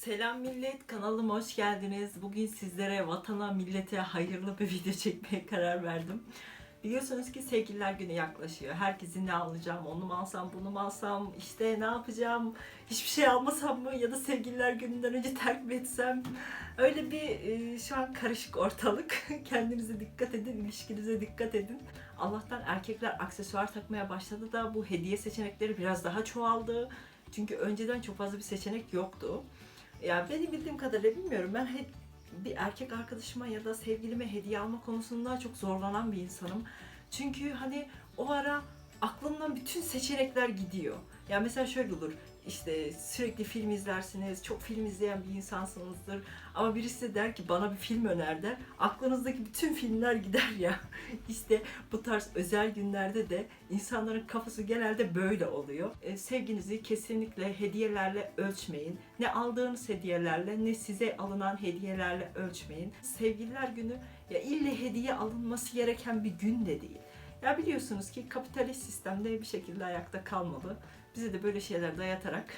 Selam millet, kanalıma hoş geldiniz. Bugün sizlere, vatana, millete hayırlı bir video çekmeye karar verdim. Biliyorsunuz ki sevgililer günü yaklaşıyor. Herkesin ne alacağım, onu mu alsam, bunu mu alsam, işte ne yapacağım, hiçbir şey almasam mı ya da sevgililer gününden önce terk mi etsem. Öyle bir e, şu an karışık ortalık. Kendinize dikkat edin, ilişkinize dikkat edin. Allah'tan erkekler aksesuar takmaya başladı da bu hediye seçenekleri biraz daha çoğaldı. Çünkü önceden çok fazla bir seçenek yoktu. Ya benim bildiğim kadarıyla bilmiyorum. Ben hep bir erkek arkadaşıma ya da sevgilime hediye alma konusunda çok zorlanan bir insanım. Çünkü hani o ara aklımdan bütün seçenekler gidiyor. Ya mesela şöyle olur. İşte sürekli film izlersiniz, çok film izleyen bir insansınızdır. Ama birisi der ki bana bir film öner der. Aklınızdaki bütün filmler gider ya. İşte bu tarz özel günlerde de insanların kafası genelde böyle oluyor. E, sevginizi kesinlikle hediyelerle ölçmeyin. Ne aldığınız hediyelerle ne size alınan hediyelerle ölçmeyin. Sevgililer günü ya ille hediye alınması gereken bir gün de değil. Ya biliyorsunuz ki kapitalist sistemde bir şekilde ayakta kalmalı. Bize de böyle şeyler dayatarak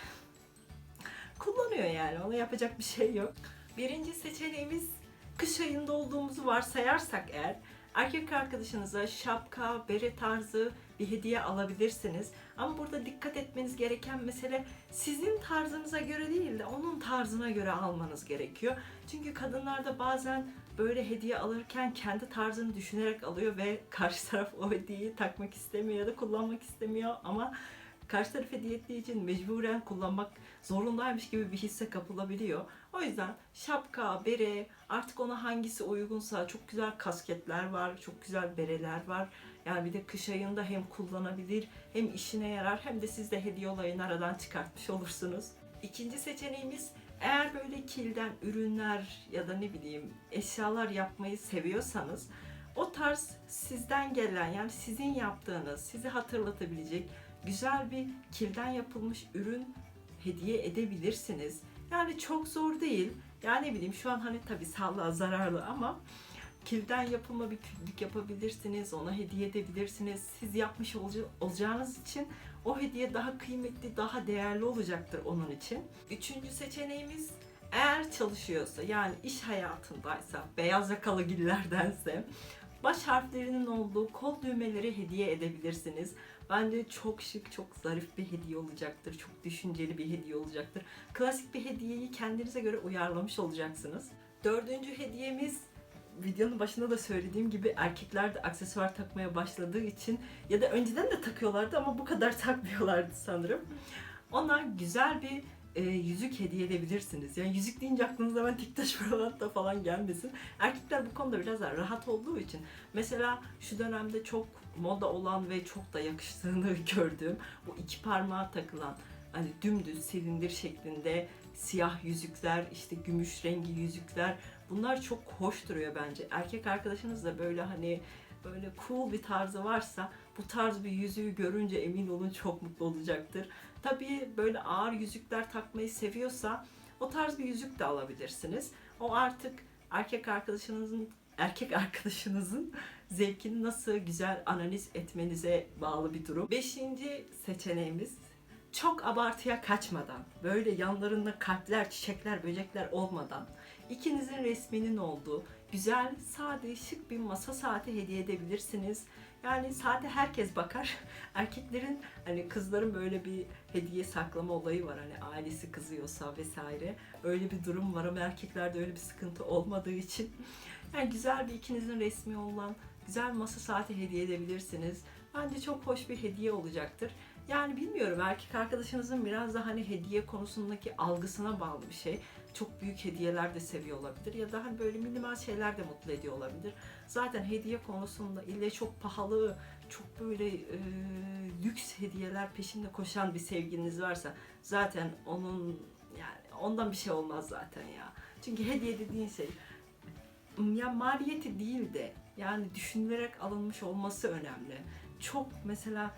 kullanıyor yani. Ona yapacak bir şey yok. Birinci seçeneğimiz kış ayında olduğumuzu varsayarsak eğer erkek arkadaşınıza şapka, bere tarzı bir hediye alabilirsiniz. Ama burada dikkat etmeniz gereken mesele sizin tarzınıza göre değil de onun tarzına göre almanız gerekiyor. Çünkü kadınlar da bazen böyle hediye alırken kendi tarzını düşünerek alıyor ve karşı taraf o hediyeyi takmak istemiyor ya da kullanmak istemiyor ama karşı taraf hediye ettiği için mecburen kullanmak zorundaymış gibi bir hisse kapılabiliyor. O yüzden şapka, bere, artık ona hangisi uygunsa çok güzel kasketler var, çok güzel bereler var. Yani bir de kış ayında hem kullanabilir, hem işine yarar, hem de siz de hediye olayını aradan çıkartmış olursunuz. İkinci seçeneğimiz eğer böyle kilden ürünler ya da ne bileyim eşyalar yapmayı seviyorsanız o tarz sizden gelen yani sizin yaptığınız, sizi hatırlatabilecek güzel bir kilden yapılmış ürün hediye edebilirsiniz. Yani çok zor değil. Yani ne bileyim şu an hani tabii sağlığa zararlı ama kilden yapılma bir küllük yapabilirsiniz, ona hediye edebilirsiniz. Siz yapmış olaca- olacağınız için o hediye daha kıymetli, daha değerli olacaktır onun için. Üçüncü seçeneğimiz eğer çalışıyorsa yani iş hayatındaysa, beyaz yakalı gillerdense baş harflerinin olduğu kol düğmeleri hediye edebilirsiniz. Bence çok şık, çok zarif bir hediye olacaktır. Çok düşünceli bir hediye olacaktır. Klasik bir hediyeyi kendinize göre uyarlamış olacaksınız. Dördüncü hediyemiz videonun başında da söylediğim gibi erkekler de aksesuar takmaya başladığı için ya da önceden de takıyorlardı ama bu kadar takmıyorlardı sanırım. Ona güzel bir e, yüzük hediye edebilirsiniz. Yani yüzük deyince aklınıza hemen tiktaş pırlanta falan gelmesin. Erkekler bu konuda biraz daha rahat olduğu için mesela şu dönemde çok moda olan ve çok da yakıştığını gördüğüm bu iki parmağa takılan hani dümdüz silindir şeklinde siyah yüzükler, işte gümüş rengi yüzükler bunlar çok hoş duruyor bence. Erkek arkadaşınız da böyle hani böyle cool bir tarzı varsa bu tarz bir yüzüğü görünce emin olun çok mutlu olacaktır. Tabii böyle ağır yüzükler takmayı seviyorsa o tarz bir yüzük de alabilirsiniz. O artık erkek arkadaşınızın erkek arkadaşınızın zevkini nasıl güzel analiz etmenize bağlı bir durum. Beşinci seçeneğimiz çok abartıya kaçmadan, böyle yanlarında kalpler, çiçekler, böcekler olmadan, ikinizin resminin olduğu güzel, sade, şık bir masa saati hediye edebilirsiniz. Yani saate herkes bakar. Erkeklerin hani kızların böyle bir hediye saklama olayı var. Hani ailesi kızıyorsa vesaire. Öyle bir durum var ama erkeklerde öyle bir sıkıntı olmadığı için. Yani güzel bir ikinizin resmi olan güzel masa saati hediye edebilirsiniz. Bence çok hoş bir hediye olacaktır. Yani bilmiyorum erkek arkadaşınızın biraz da hani hediye konusundaki algısına bağlı bir şey. Çok büyük hediyeler de seviyor olabilir ya da hani böyle minimal şeyler de mutlu ediyor olabilir. Zaten hediye konusunda ille çok pahalı, çok böyle e, lüks hediyeler peşinde koşan bir sevgiliniz varsa zaten onun yani ondan bir şey olmaz zaten ya. Çünkü hediye dediğin şey ya maliyeti değil de yani düşünülerek alınmış olması önemli. Çok mesela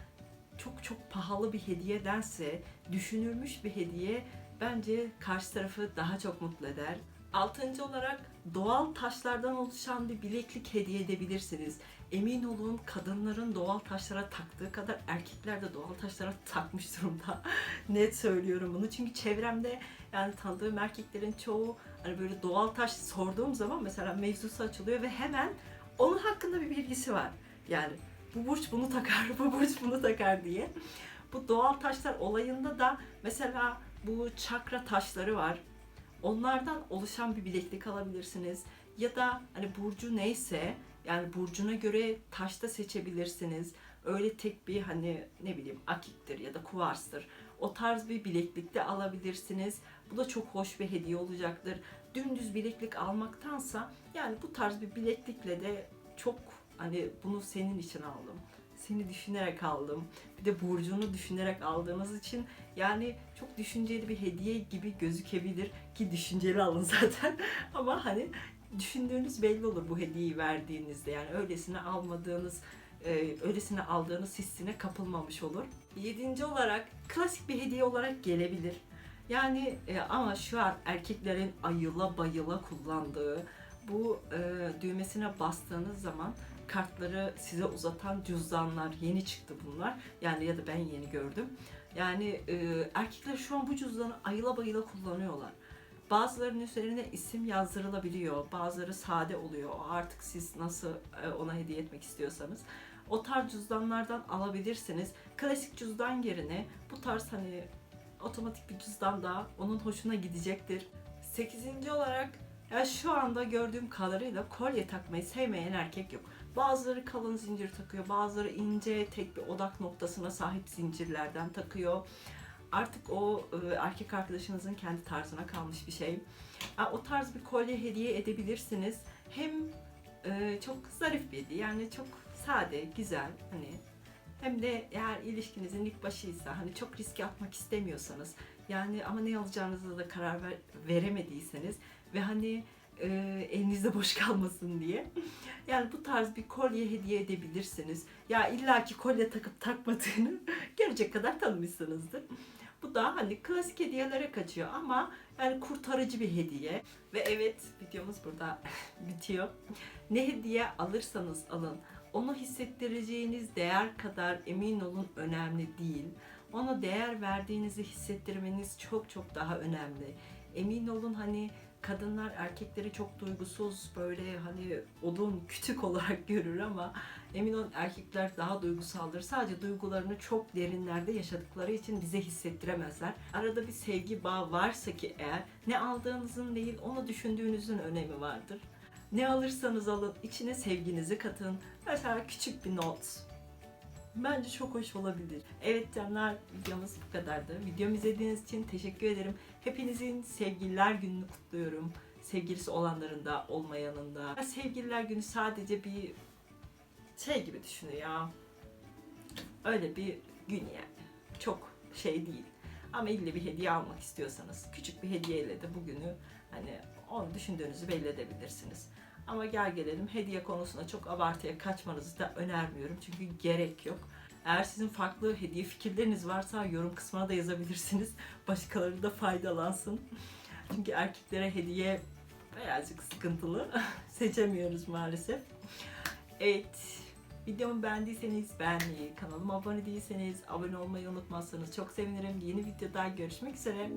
çok çok pahalı bir hediyedense düşünülmüş bir hediye bence karşı tarafı daha çok mutlu eder. Altıncı olarak doğal taşlardan oluşan bir bileklik hediye edebilirsiniz. emin olun kadınların doğal taşlara taktığı kadar erkekler de doğal taşlara takmış durumda. Net söylüyorum bunu. Çünkü çevremde yani tanıdığım erkeklerin çoğu hani böyle doğal taş sorduğum zaman mesela mevzusu açılıyor ve hemen onun hakkında bir bilgisi var. Yani bu burç bunu takar, bu burç bunu takar diye. Bu doğal taşlar olayında da mesela bu çakra taşları var. Onlardan oluşan bir bileklik alabilirsiniz. Ya da hani burcu neyse yani burcuna göre taş da seçebilirsiniz. Öyle tek bir hani ne bileyim akiktir ya da kuvarstır. O tarz bir bileklik de alabilirsiniz. Bu da çok hoş bir hediye olacaktır. Dümdüz bileklik almaktansa yani bu tarz bir bileklikle de çok hani bunu senin için aldım. Seni düşünerek aldım. Bir de burcunu düşünerek aldığınız için yani çok düşünceli bir hediye gibi gözükebilir ki düşünceli alın zaten. Ama hani düşündüğünüz belli olur bu hediyeyi verdiğinizde. Yani öylesine almadığınız, e, öylesine aldığınız hissine kapılmamış olur. Yedinci olarak klasik bir hediye olarak gelebilir. Yani e, ama şu an erkeklerin ayıla bayıla kullandığı bu e, düğmesine bastığınız zaman kartları size uzatan cüzdanlar yeni çıktı bunlar. Yani ya da ben yeni gördüm. Yani e, erkekler şu an bu cüzdanı ayıla bayıla kullanıyorlar. Bazılarının üzerine isim yazdırılabiliyor. Bazıları sade oluyor. Artık siz nasıl e, ona hediye etmek istiyorsanız. O tarz cüzdanlardan alabilirsiniz. Klasik cüzdan yerine bu tarz hani otomatik bir cüzdan da onun hoşuna gidecektir. Sekizinci olarak ya şu anda gördüğüm kadarıyla kolye takmayı sevmeyen erkek yok. Bazıları kalın zincir takıyor, bazıları ince tek bir odak noktasına sahip zincirlerden takıyor. Artık o e, erkek arkadaşınızın kendi tarzına kalmış bir şey. O tarz bir kolye hediye edebilirsiniz. Hem e, çok zarif bir hediye yani çok sade, güzel hani hem de eğer ilişkinizin ilk başıysa hani çok riske atmak istemiyorsanız yani ama ne alacağınıza da karar ver, veremediyseniz ve hani e, elinizde boş kalmasın diye. Yani bu tarz bir kolye hediye edebilirsiniz. Ya illaki kolye takıp takmadığını görecek kadar tanımışsınızdır. Bu da hani klasik hediyelere kaçıyor ama yani kurtarıcı bir hediye. Ve evet videomuz burada bitiyor. Ne hediye alırsanız alın onu hissettireceğiniz değer kadar emin olun önemli değil. Ona değer verdiğinizi hissettirmeniz çok çok daha önemli. Emin olun hani kadınlar erkekleri çok duygusuz böyle hani odun kütük olarak görür ama emin olun erkekler daha duygusaldır. Sadece duygularını çok derinlerde yaşadıkları için bize hissettiremezler. Arada bir sevgi bağı varsa ki eğer ne aldığınızın değil onu düşündüğünüzün önemi vardır. Ne alırsanız alın içine sevginizi katın. Mesela küçük bir not. Bence çok hoş olabilir. Evet canlar videomuz bu kadardı. Videomu izlediğiniz için teşekkür ederim. Hepinizin sevgililer gününü kutluyorum. Sevgilisi olanların da olmayanın da. Sevgililer günü sadece bir şey gibi düşünün ya. Öyle bir gün yani. Çok şey değil. Ama ille bir hediye almak istiyorsanız küçük bir hediyeyle de bugünü hani onu düşündüğünüzü belli edebilirsiniz. Ama gel gelelim hediye konusunda çok abartıya kaçmanızı da önermiyorum. Çünkü gerek yok. Eğer sizin farklı hediye fikirleriniz varsa yorum kısmına da yazabilirsiniz. Başkaları da faydalansın. Çünkü erkeklere hediye birazcık sıkıntılı. Seçemiyoruz maalesef. Evet. Videomu beğendiyseniz beğenmeyi, kanalıma abone değilseniz abone olmayı unutmazsanız çok sevinirim. Yeni videoda görüşmek üzere.